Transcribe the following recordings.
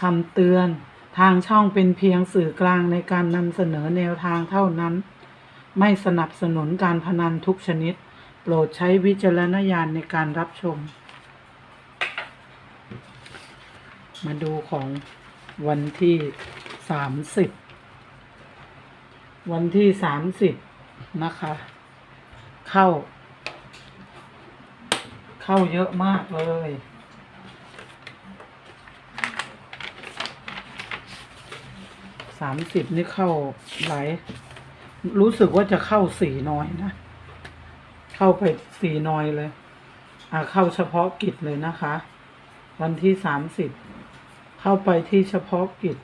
คำเตือน ทางช่องเป็นเพียงสื่อกลางในการนำเสนอแนวทางเท่านั้น ไม่สนับสนุนการพนันทุกชนิด โปรดใช้วิจารณญาณในการรับชม มาดูของวันที่สามสิบวันที่สามสิบนะคะ เข้า เข้าเยอะมากเลย สามสิบนี่เข้าหลายรู้สึกว่าจะเข้าสี่น้อยนะ เข้าไปสี่น้อยเลย อ่าเข้าเฉพาะกิจเลยนะคะ วันที่สามสิบเข้าไปที่เฉพาะกิจ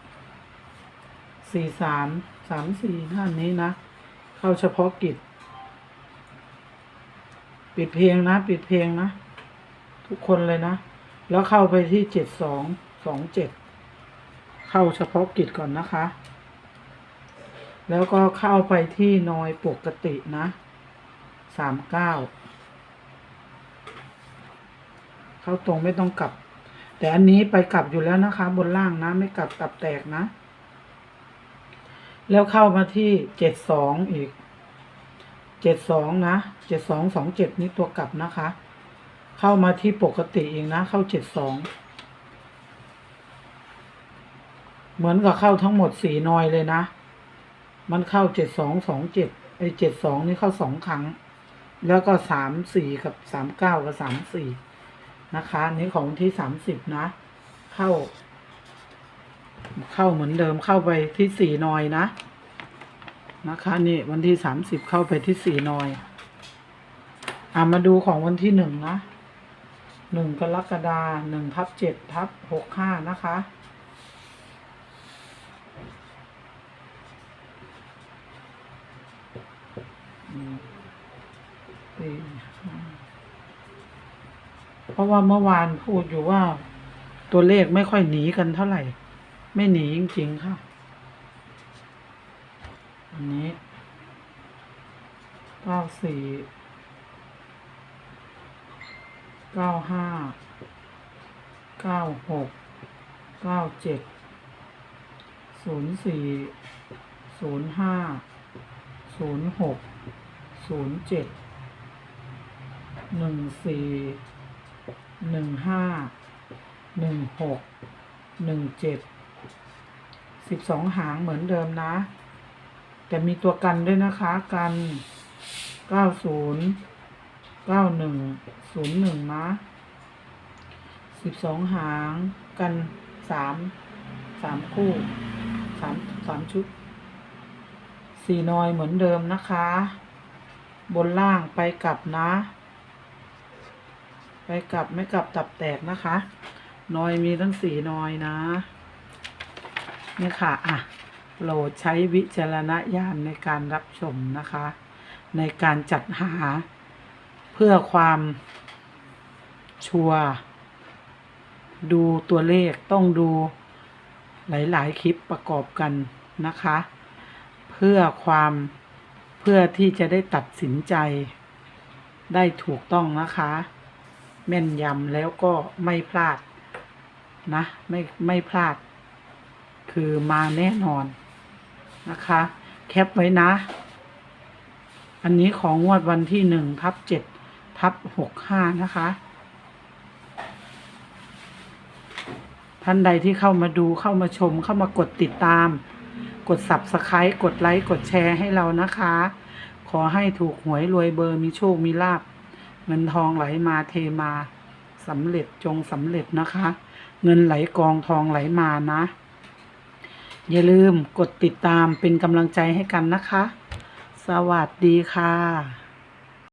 สี่สามสามสี่ท่านนี้นะ เข้าเฉพาะกิจ ปิดเพลงนะ ปิดเพลงนะ ทุกคนเลยนะ แล้วเข้าไปที่เจ็ดสองสองเจ็ด เข้าเฉพาะกิจก่อนนะคะ แล้วก็เข้าไปที่นอยปกตินะสามเก้าเข้าตรงไม่ต้องกลับ แต่อันนี้ไปกลับอยู่แล้วนะคะ บนล่างนะ ไม่กลับตับแตกนะ แล้วเข้ามาที่เจ็ดสองอีกเจ็ดสองนะเจ็ดสองสองเจ็ดนี่ตัวกลับนะคะ เข้ามาที่ปกติเองนะ เข้าเจ็ดสอง เหมือนกับเข้าทั้งหมดสี่นอยเลยนะ มันเข้าเจ็ดสองสองเจ็ดไอเจ็ดสองนี่เข้าสองครั้ง แล้วก็สามสี่กับสามเก้ากับสามสี่นะคะนี้ของวันที่สามสิบนะ เข้า เข้าเหมือนเดิมเข้าไปที่สี่นอยนะ นะคะ นี่วันที่สามสิบเข้าไปที่สี่นอยอ่ามาดูของวันที่หนึ่งนะหนึ่งกรกฎาหนึ่งทับเจ็ดทับหกห้านะคะ อืมสี่ห้า เพราะว่าเมื่อวานพูดอยู่ว่าตัวเลขไม่ค่อยหนีกันเท่าไหร่ ไม่หนีจริงๆค่ะ อันนี้เก้าสี่เก้าห้าเก้าหกเก้าเจ็ดศูนย์สี่ศูนย์ห้าศูนย์หกศูนย์เจ็ดหนึ่งสี่ หนึ่งห้าหนึ่งหกหนึ่งเจ็ดสิบสองหางเหมือนเดิมนะ แต่มีตัวกันด้วยนะคะกันเก้าศูนย์เก้าหนึ่งศูนย์หนึ่งนะสิบสองหางกันสามสามคู่สามสามชุดสี่นอยเหมือนเดิมนะคะ บนล่างไปกลับนะ ไปกลับไม่กลับตับแตกนะคะนอยมีทั้งสี่นอยนะนี่ค่ะ อะโปรดใช้วิจารณญาณในการรับชมนะคะ ในการจัดหาเพื่อความชัวร์ดูตัวเลขต้องดูหลาย ๆ คลิปประกอบกันนะคะ เพื่อความเพื่อที่จะได้ตัดสินใจได้ถูกต้องนะคะ แม่นยำแล้วก็ไม่พลาดนะ ไม่ไม่พลาด คือมาแน่นอนนะคะ แคปไว้นะ อันนี้ของงวดวันที่หนึ่งทับเจ็ดทับหกห้านะคะ ท่านใดที่เข้ามาดูเข้ามาชมเข้ามากดติดตาม กด subscribe กดไลค์ กดแชร์ให้เรานะคะ ขอให้ถูกหวยรวยเบอร์มีโชค มีลาบ เงินทองไหลมาเทมาสำเร็จจงสำเร็จนะคะ เงินไหลกองทองไหลมานะ อย่าลืมกดติดตามเป็นกำลังใจให้กันนะคะ สวัสดีค่ะ